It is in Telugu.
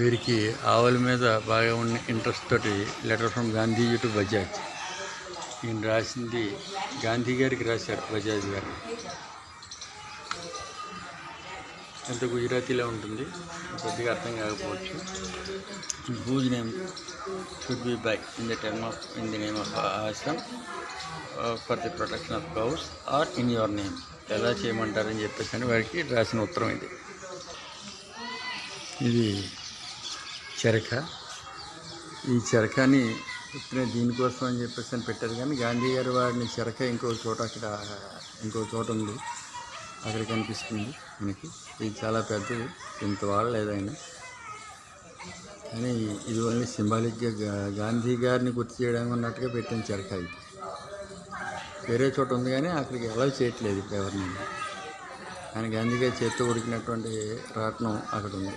వీరికి ఆవుల మీద బాగా ఉన్న ఇంట్రెస్ట్ తోటి letter from Gandhiji to Bajaj ఈయన రాసింది గాంధీ గారికి రాశారు బజాజ్ గారు. ఎంత గుజరాతీలో ఉంటుంది? కొద్దిగా అర్థం కాకపోవచ్చు. Whose name should be by in the term of in the name of ashram for the protection of cows or in your name ఎలా చేయమంటారని చెప్పేసి అని వారికి రాసిన ఉత్తరం ఇది. ఇది చెరక. ఈ చెరకని ఇప్పుడే దీనికోసం అని చెప్పేసి అని పెట్టారు కానీ గాంధీ గారు వాడిని చెరక ఇంకో చోట అక్కడ ఇంకో చోట ఉంది. అక్కడ కనిపిస్తుంది మనకి. ఇది చాలా పెద్దది. ఇంత వాడలేదు ఆయన. కానీ ఇది ఓన్లీ సింబాలిక్గా గాంధీ గారిని గుర్తు చేయడానికి ఉన్నట్టుగా పెట్టిన చెరక ఇది. వేరే చోట ఉంది కానీ అక్కడికి ఎలా చేయట్లేదు ఎవరిని కానీ గాంధీ గారి చేతితో ఉడికినటువంటి రాట్నం అక్కడ ఉంది.